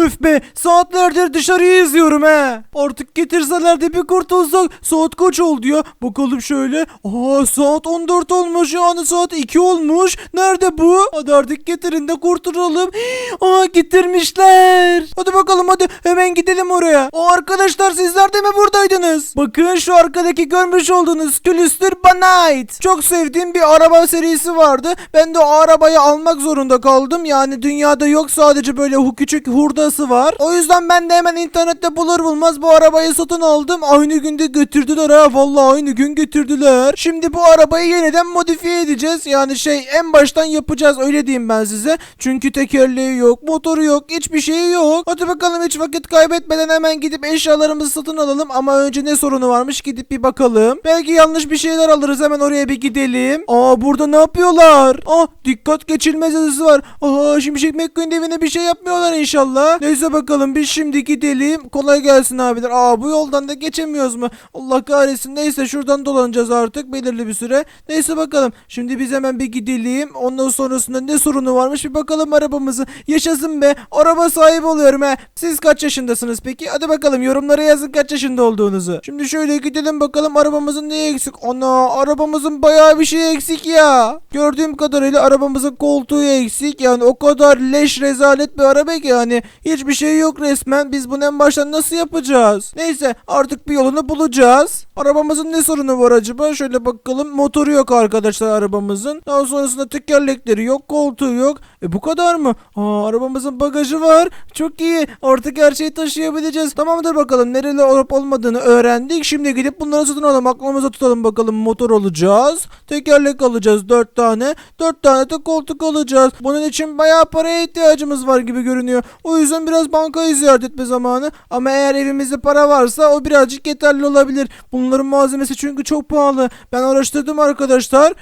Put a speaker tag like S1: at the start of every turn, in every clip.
S1: Üf be saatlerdir dışarıyı izliyorum he. Artık getirseler de bir kurtulsak. Saat kaç oldu ya? Bakalım şöyle. Aa saat 14 olmuş yani saat 2 olmuş. Nerede bu? Hadi artık getirin de kurtulalım. Aa getirmişler. Hadi bakalım hadi hemen gidelim oraya. O arkadaşlar sizler de mi buradaydınız? Bakın şu arkadaki görmüş olduğunuz külüstür bana ait. Çok sevdiğim bir araba serisi vardı. Ben de o arabayı almak zorunda kaldım. Yani dünyada yok sadece böyle küçük hurdası var. O yüzden ben de hemen internette bulur bulmaz bu arabayı satın aldım. Aynı günde götürdüler ha. Vallahi aynı gün götürdüler. Şimdi bu arabayı yeniden modifiye edeceğiz. Yani şey en baştan yapacağız öyle diyeyim ben size. Çünkü tekerleği yok, motoru yok, hiçbir şeyi yok. Hadi bakalım hiç vakit kaybetmeden hemen gidip eşyalarımızı satın alalım. Ama önce ne sorunu varmış gidip bir bakalım. Belki yanlış bir şeyler alırız hemen oraya bir gidelim. Aa burada ne yapıyorlar? Ah dikkat geçilmez yazısı var. Aa Şimşek McQueen evine bir şey yapmıyorlar inşallah. Neyse bakalım biz şimdi gidelim. Kolay gelsin abiler. Aa bu yoldan da geçemiyoruz mu? Allah kahretsin. Neyse şuradan dolanacağız artık belirli bir süre. Neyse bakalım. Şimdi biz hemen bir gidelim. Ondan sonrasında ne sorunu varmış bir bakalım arabamızı. Yaşasın be. Araba sahibi oluyorum he. Siz kaç yaşındasınız peki? Hadi bakalım yorumlara yazın kaç yaşında olduğunuzu. Şimdi şöyle gidelim bakalım arabamızın neyi eksik? Ana arabamızın bayağı bir şey eksik ya. Gördüğüm kadarıyla arabamızın koltuğu eksik. Yani o kadar leş rezalet bir araba ki yani hiçbir şey yok resmen. Biz bunu en baştan nasıl yapacağız? Neyse artık bir yolunu bulacağız. Arabamızın ne sorunu var acaba? Şöyle bakalım. Motoru yok arkadaşlar arabamızın. Daha sonrasında tekerlekleri yok, koltuğu yok. E bu kadar mı? Aa arabamızın bagajı var. Çok iyi. Artık her şeyi taşıyabileceğiz. Tamamdır bakalım. Nereli olup olmadığını öğrendik. Şimdi gidip bunları satın alalım. Aklımıza tutalım bakalım. Motor alacağız. Tekerlek alacağız 4 tane. 4 tane de koltuk alacağız. Bunun için bayağı paraya ihtiyacımız var gibi görünüyor. O yüzden biraz bankayı ziyaret etme zamanı. Ama eğer evimizde para varsa o birazcık yeterli olabilir. Bunların malzemesi çünkü çok pahalı. Ben araştırdım arkadaşlar.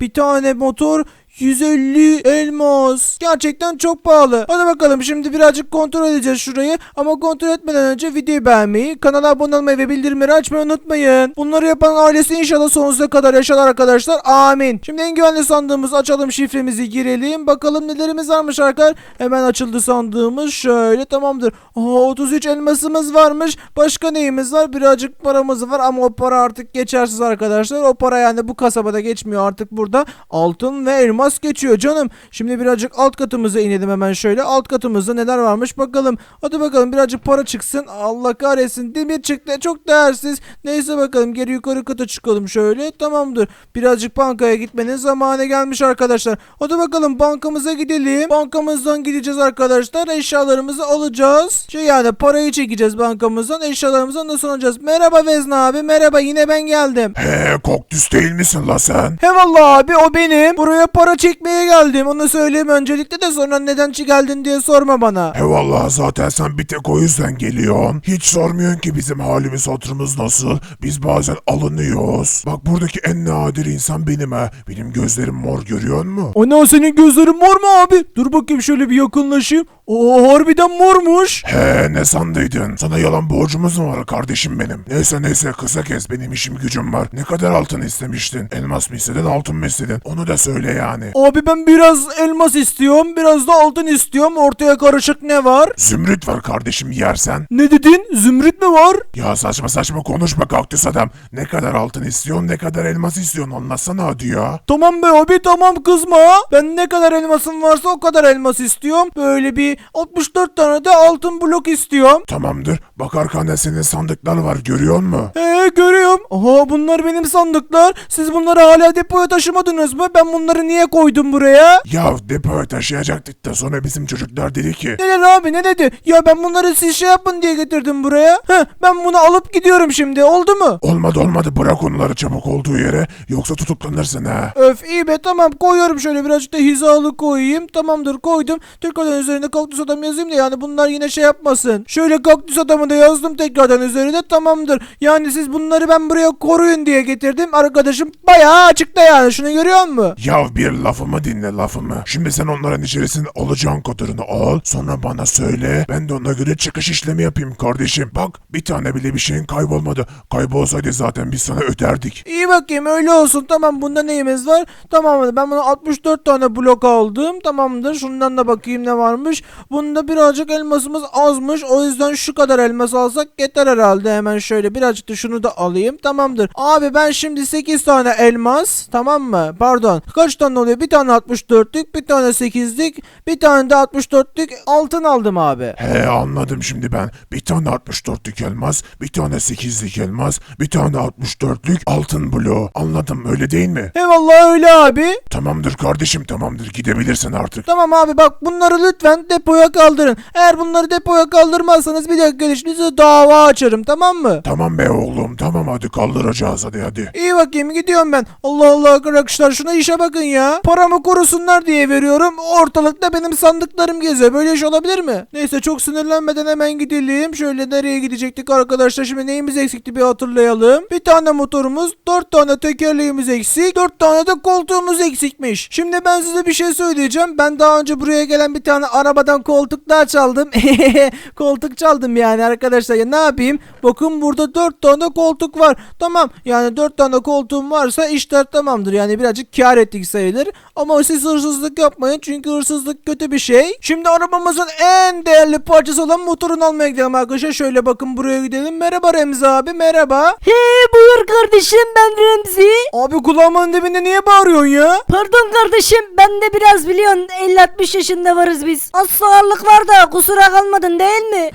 S1: Bir tane motor 150 elmas. Gerçekten çok pahalı. Hadi bakalım şimdi birazcık kontrol edeceğiz şurayı. Ama kontrol etmeden önce videoyu beğenmeyi, kanala abone olmayı ve bildirimleri açmayı unutmayın. Bunları yapan ailesi inşallah sonsuza kadar yaşar arkadaşlar. Amin. Şimdi en güvenli sandığımızı açalım şifremizi girelim. Bakalım nelerimiz varmış arkadaşlar. Hemen açıldı sandığımız. Şöyle tamamdır. Aa 33 elmasımız varmış. Başka neyimiz var? Birazcık paramız var ama o para artık geçersiz arkadaşlar. O para yani bu kasabada geçmiyor artık burada. Altın ve elmas geçiyor canım. Şimdi birazcık alt katımıza inelim hemen şöyle. Alt katımızda neler varmış bakalım. Hadi bakalım birazcık para çıksın. Allah kahretsin. Demir çıktı. Çok değersiz. Neyse bakalım geri yukarı kata çıkalım şöyle. Tamamdır. Birazcık bankaya gitmenin zamanı gelmiş arkadaşlar. Hadi bakalım bankamıza gidelim. Bankamızdan gideceğiz arkadaşlar. Eşyalarımızı alacağız. Şey yani parayı çekeceğiz bankamızdan. Eşyalarımızı nasıl alacağız? Merhaba Vezne abi. Merhaba yine ben geldim.
S2: He koktüs değil misin la sen?
S1: He vallahi abi o benim. Buraya para çekmeye geldim. Onu söyleyeyim öncelikle de sonra neden geldin diye sorma bana.
S2: He vallahi zaten sen bir tek o yüzden geliyorsun. Hiç sormuyorsun ki bizim halimiz hatırımız nasıl. Biz bazen alınıyoruz. Bak buradaki en nadir insan benim ha. Benim gözlerim mor görüyor musun?
S1: Ana senin gözlerin mor mu abi? Dur bakayım şöyle bir yakınlaşayım. Oo harbiden mormuş.
S2: He ne sandıydın? Sana yalan borcumuz mu var kardeşim benim? Neyse neyse kısa kes benim işim gücüm var. Ne kadar altın istemiştin? Elmas mı istedin altın mı istedin? Onu da söyle yani.
S1: Abi ben biraz elmas istiyorum, biraz da altın istiyorum. Ortaya karışık ne var?
S2: Zümrüt var kardeşim yersen.
S1: Ne dedin? Zümrüt mü var?
S2: Ya saçma saçma konuşma kaktüs adam. Ne kadar altın istiyorsun ne kadar elmas istiyorsun anlatsana hadi ya.
S1: Tamam be abi tamam kızma. Ben ne kadar elmasım varsa o kadar elmas istiyorum. Böyle bir 64 tane de altın blok istiyorum.
S2: Tamamdır. Bak arkanda senin sandıklar var görüyor musun?
S1: Ee görüyorum. Aha bunlar benim sandıklar. Siz bunları hala depoya taşımadınız mı? Ben bunları niye koydum buraya?
S2: Ya depoya taşıyacaktık da sonra bizim çocuklar dedi ki
S1: Ne dedi abi ne dedi? Ya ben bunları siz şey yapın diye getirdim buraya. Heh, ben bunu alıp gidiyorum şimdi oldu mu?
S2: olmadı olmadı bırak onları çabuk olduğu yere yoksa tutuklanırsın ha.
S1: Öf iyi be tamam koyuyorum şöyle birazcık da hizalı koyayım. Tamamdır koydum. Tekrardan üzerine kaktüs adam yazayım da yani bunlar yine şey yapmasın. Şöyle kaktüs adamı da yazdım tekrardan üzerine tamamdır. Yani siz bunları ben buraya koruyun diye getirdim. Arkadaşım bayağı açıkta yani şunu görüyor musun?
S2: Ya bir lafımı dinle lafımı. Şimdi sen onların içerisinde alacağın kadarını al. Sonra bana söyle. Ben de ona göre çıkış işlemi yapayım kardeşim. Bak bir tane bile bir şeyin kaybolmadı. Kaybolsaydı zaten biz sana öderdik.
S1: İyi bakayım öyle olsun. Tamam bunda neyimiz var? Tamam ben bunu 64 tane blok aldım. Tamamdır. Şundan da bakayım ne varmış. Bunda birazcık elmasımız azmış. O yüzden şu kadar elmas alsak yeter herhalde. Hemen şöyle birazcık da şunu da alayım. Tamamdır. Abi ben şimdi 8 tane elmas. Tamam mı? Pardon. Kaç tane oluyor? Bir tane 64'lük, bir tane 8'lik, bir tane de 64'lük altın aldım abi.
S2: He anladım şimdi ben. Bir tane 64'lük elmas, bir tane 8'lik elmas, bir tane 64'lük altın bloğu. Anladım öyle değil mi?
S1: Eyvallah öyle abi.
S2: Tamamdır kardeşim tamamdır gidebilirsin artık.
S1: Tamam abi bak bunları lütfen depoya kaldırın. Eğer bunları depoya kaldırmazsanız bir dakika size dava açarım tamam mı?
S2: Tamam be oğlum tamam hadi kaldıracağız hadi hadi.
S1: İyi bakayım gidiyorum ben. Allah Allah arkadaşlar şuna işe bakın ya. Paramı korusunlar diye veriyorum. Ortalıkta benim sandıklarım geziyor. Böyle iş olabilir mi? Neyse çok sinirlenmeden hemen gidelim. Şöyle nereye gidecektik arkadaşlar? Şimdi neyimiz eksikti bir hatırlayalım. Bir tane motorumuz, dört tane tekerleğimiz eksik, dört tane de koltuğumuz eksikmiş. Şimdi ben size bir şey söyleyeceğim. Ben daha önce buraya gelen bir tane arabadan koltuk daha çaldım. koltuk çaldım yani arkadaşlar. Ya ne yapayım? Bakın burada dört tane koltuk var. Tamam yani dört tane koltuğum varsa işler tamamdır. Yani birazcık kar ettik sayılır. Ama siz hırsızlık yapmayın çünkü hırsızlık kötü bir şey. Şimdi arabamızın en değerli parçası olan motorunu almaya gidelim arkadaşlar. Şöyle bakın buraya gidelim. Merhaba Remzi abi merhaba.
S3: He buyur kardeşim ben Remzi.
S1: Abi kulağımın dibinde niye bağırıyorsun ya?
S3: Pardon kardeşim ben de biraz biliyorsun 50-60 yaşında varız biz. Az sağırlık var da kusura kalmadın değil mi?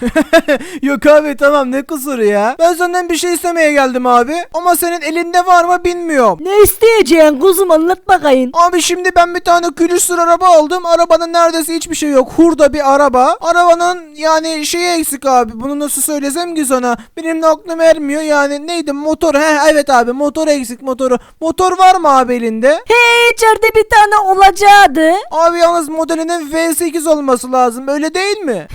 S1: Yok abi tamam ne kusuru ya. Ben senden bir şey istemeye geldim abi. Ama senin elinde var mı bilmiyorum.
S3: ne isteyeceksin kuzum anlat bakayım.
S1: Abi şimdi ben bir tane külüstür araba aldım. Arabanın neredeyse hiçbir şey yok. Hurda bir araba. Arabanın yani şeyi eksik abi. Bunu nasıl söylesem ki sana? Benim de aklım ermiyor. Yani neydi motor? He evet abi motor eksik motoru. Motor var mı abi elinde?
S3: He içeride bir tane olacaktı.
S1: Abi yalnız modelinin V8 olması lazım. Öyle değil mi?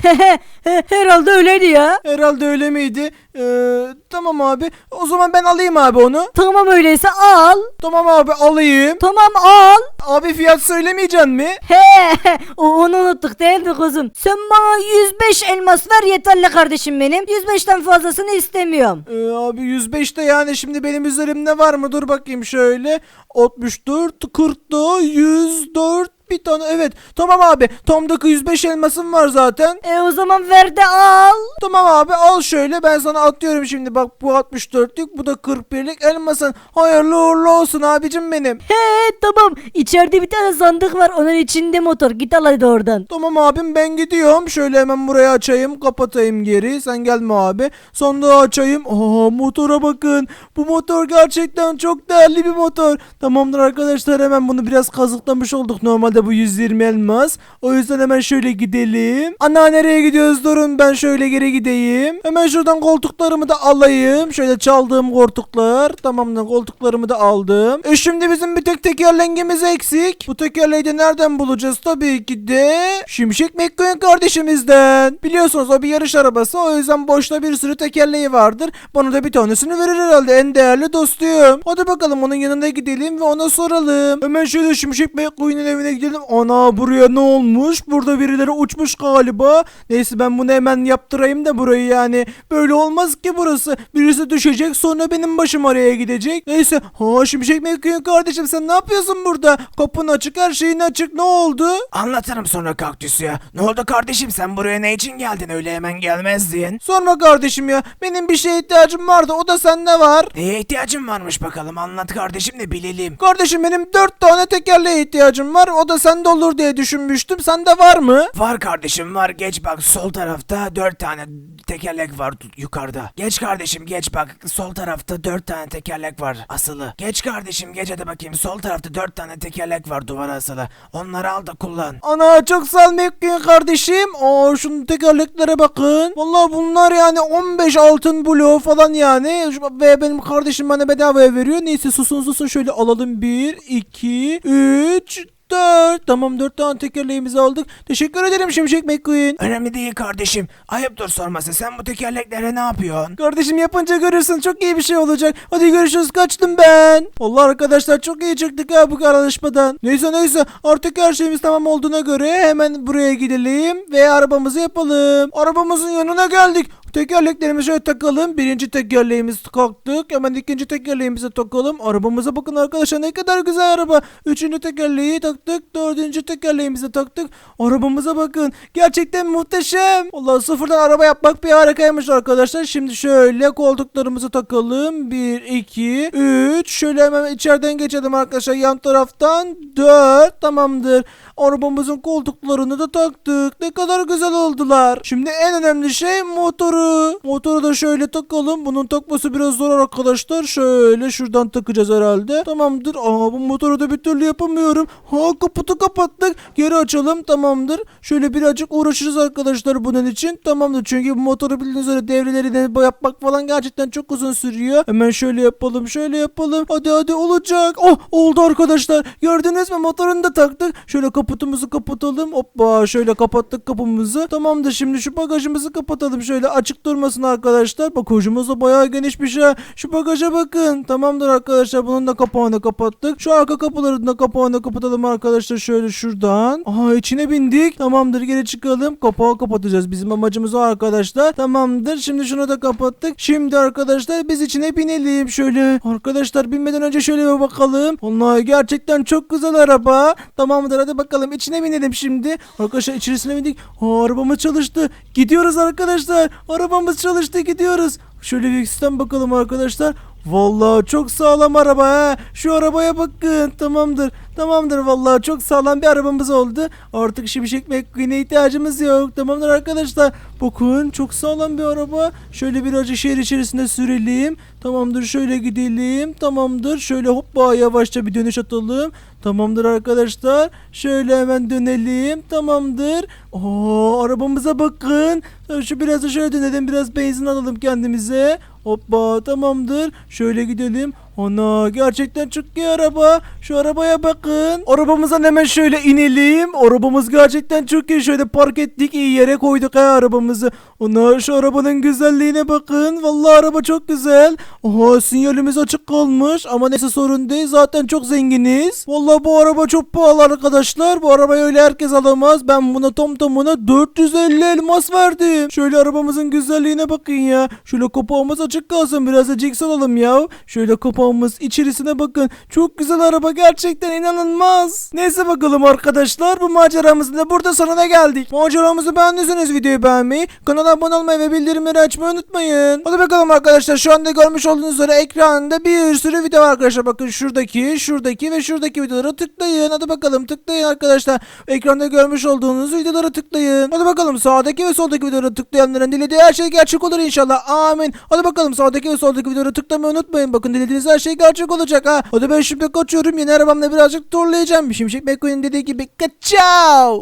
S3: Herhalde öyleydi ya.
S1: Herhalde öyle miydi? Ee, tamam abi. O zaman ben alayım abi onu.
S3: Tamam öyleyse al.
S1: Tamam abi alayım.
S3: Tamam al.
S1: Abi fiyat söylemeyeceksin mi?
S3: He onu unuttuk değil mi kuzum? Sen bana 105 elmas ver yeterli kardeşim benim. 105'ten fazlasını istemiyorum.
S1: Ee, abi 105'te yani şimdi benim üzerimde var mı? Dur bakayım şöyle. 64, 40'da 104 bir tane evet. Tamam abi. Tom'daki 105 elmasım var zaten.
S3: E o zaman ver de al.
S1: Tamam abi al şöyle ben sana atıyorum şimdi bak bu 64'lük bu da 41'lik elmasın. Hayırlı uğurlu olsun abicim benim.
S3: He tamam. İçeride bir tane sandık var. Onun içinde motor. Git al hadi oradan.
S1: Tamam abim ben gidiyorum. Şöyle hemen buraya açayım kapatayım geri. Sen gelme abi. Sandığı açayım. Aa motora bakın. Bu motor gerçekten çok değerli bir motor. Tamamdır arkadaşlar hemen bunu biraz kazıklamış olduk. Normalde bu 120 elmas. O yüzden hemen şöyle gidelim. Ana nereye gidiyoruz durun ben şöyle geri gideyim. Hemen şuradan koltuklarımı da alayım. Şöyle çaldığım koltuklar. Tamamdır koltuklarımı da aldım. E şimdi bizim bir tek tekerlengimiz eksik. Bu tekerleği de nereden bulacağız? Tabii ki de Şimşek McQueen kardeşimizden. Biliyorsunuz o bir yarış arabası. O yüzden boşta bir sürü tekerleği vardır. Bana da bir tanesini verir herhalde. En değerli dostum. Hadi bakalım onun yanına gidelim ve ona soralım. Hemen şöyle Şimşek McQueen'in evine gidelim. Ana buraya ne olmuş? Burada birileri uçmuş galiba. Neyse ben bunu hemen yaptırayım da burayı yani. Böyle olmaz ki burası. Birisi düşecek sonra benim başım oraya gidecek. Neyse. Ha Şimşek McQueen kardeşim sen ne yapıyorsun burada? Kapın açık her şeyin açık ne oldu?
S4: Anlatırım sonra kaktüs ya. Ne oldu kardeşim sen buraya ne için geldin öyle hemen gelmezdin.
S1: Sorma kardeşim ya. Benim bir şeye ihtiyacım vardı. O da sende var.
S4: Neye ihtiyacın varmış bakalım anlat kardeşim de bilelim.
S1: Kardeşim benim dört tane tekerleğe ihtiyacım var. O da sende olur diye düşünmüştüm. Sende var mı?
S4: Var kardeşim var geç bak sol tarafta dört tane tekerlek var yukarıda. Geç kardeşim geç bak sol tarafta dört tane tekerlek var asılı. Geç kardeşim geç hadi bakayım sol tarafta dört tane tekerlek var duvara asılı. Onları al da kullan.
S1: Ana çok sağ ol Mekkin kardeşim. Aa şunun tekerleklere bakın. Vallahi bunlar yani 15 altın bloğu falan yani. Ve benim kardeşim bana bedavaya veriyor. Neyse susun susun şöyle alalım. 1, 2, 3, Dört. Tamam dört tane tekerleğimizi aldık. Teşekkür ederim Şimşek McQueen.
S4: Önemli değil kardeşim. Ayıptır sorması. Sen bu tekerleklere ne yapıyorsun?
S1: Kardeşim yapınca görürsün çok iyi bir şey olacak. Hadi görüşürüz kaçtım ben. Allah arkadaşlar çok iyi çıktık ha bu karalışmadan. Neyse neyse artık her şeyimiz tamam olduğuna göre hemen buraya gidelim ve arabamızı yapalım. Arabamızın yanına geldik. Tekerleklerimizi şöyle takalım. Birinci tekerleğimizi taktık. Hemen ikinci tekerleğimizi takalım. Arabamıza bakın arkadaşlar ne kadar güzel araba. Üçüncü tekerleği taktık. Dördüncü tekerleğimizi taktık. Arabamıza bakın. Gerçekten muhteşem. Allah sıfırdan araba yapmak bir harikaymış arkadaşlar. Şimdi şöyle koltuklarımızı takalım. Bir, iki, üç. Şöyle hemen içeriden geçelim arkadaşlar. Yan taraftan dört. Tamamdır. Arabamızın koltuklarını da taktık. Ne kadar güzel oldular. Şimdi en önemli şey motoru. Motoru da şöyle takalım. Bunun takması biraz zor arkadaşlar. Şöyle şuradan takacağız herhalde. Tamamdır. Aa bu motoru da bir türlü yapamıyorum. Ha kaputu kapattık. Geri açalım. Tamamdır. Şöyle birazcık uğraşırız arkadaşlar bunun için. Tamamdır. Çünkü bu motoru bildiğiniz üzere devreleri de yapmak falan gerçekten çok uzun sürüyor. Hemen şöyle yapalım. Şöyle yapalım. Hadi hadi olacak. Oh oldu arkadaşlar. Gördünüz mü motorunu da taktık. Şöyle kaputumuzu kapatalım. Hoppa şöyle kapattık kapımızı. Tamamdır şimdi şu bagajımızı kapatalım. Şöyle açık durmasın arkadaşlar. Bagajımız da bayağı geniş bir şey. Şu bagaja bakın. Tamamdır arkadaşlar. Bunun da kapağını kapattık. Şu arka kapıların da kapağını kapatalım arkadaşlar. Şöyle şuradan. Aha içine bindik. Tamamdır geri çıkalım. Kapağı kapatacağız. Bizim amacımız o arkadaşlar. Tamamdır. Şimdi şunu da kapattık. Şimdi arkadaşlar biz içine binelim. Şöyle arkadaşlar binmeden önce şöyle bir bakalım. Allah gerçekten çok güzel araba. Tamamdır hadi bakalım içine binelim şimdi. Arkadaşlar içerisine bindik. Aa, arabamız çalıştı. Gidiyoruz arkadaşlar. Arabamız çalıştı gidiyoruz. Şöyle bir sistem bakalım arkadaşlar. Vallahi çok sağlam araba ha. Şu arabaya bakın. Tamamdır. Tamamdır vallahi çok sağlam bir arabamız oldu. Artık şimşek McQueen'e ihtiyacımız yok. Tamamdır arkadaşlar. Bakın çok sağlam bir araba. Şöyle birazcık şehir içerisinde sürelim. Tamamdır şöyle gidelim. Tamamdır. Şöyle hoppa yavaşça bir dönüş atalım. Tamamdır arkadaşlar. Şöyle hemen dönelim. Tamamdır. Aa arabamıza bakın. Şu biraz da şöyle dönelim. Biraz benzin alalım kendimize. Hoppa tamamdır. Şöyle gidelim. Ana gerçekten çok iyi araba. Şu arabaya bakın. Arabamızdan hemen şöyle inelim. Arabamız gerçekten çok iyi. Şöyle park ettik iyi yere koyduk ha arabamızı. Ana şu arabanın güzelliğine bakın. Vallahi araba çok güzel. Aha sinyalimiz açık kalmış. Ama neyse sorun değil. Zaten çok zenginiz. Vallahi bu araba çok pahalı arkadaşlar. Bu arabayı öyle herkes alamaz. Ben buna tom tamına 450 elmas verdim. Şöyle arabamızın güzelliğine bakın ya. Şöyle kapağımız açık kalsın. Biraz da ciks alalım ya. Şöyle kapağımız içerisine bakın. Çok güzel araba gerçekten inanılmaz. Neyse bakalım arkadaşlar bu maceramızın da burada sonuna geldik. Maceramızı beğendiyseniz videoyu beğenmeyi, kanala abone olmayı ve bildirimleri açmayı unutmayın. Hadi bakalım arkadaşlar şu anda görmüş olduğunuz üzere ekranda bir sürü video var arkadaşlar. Bakın şuradaki, şuradaki ve şuradaki videolara tıklayın. Hadi bakalım tıklayın arkadaşlar. Ekranda görmüş olduğunuz videolara tıklayın. Hadi bakalım sağdaki ve soldaki videolara tıklayanların dilediği her şey gerçek olur inşallah. Amin. Hadi bakalım sağdaki ve soldaki videolara tıklamayı unutmayın. Bakın dilediğiniz her şey gerçek olacak ha. Hadi ben şimdi kaçıyorum. Yeni arabamla birazcık turlayacağım. Şimşek McQueen'in dediği gibi kaçav.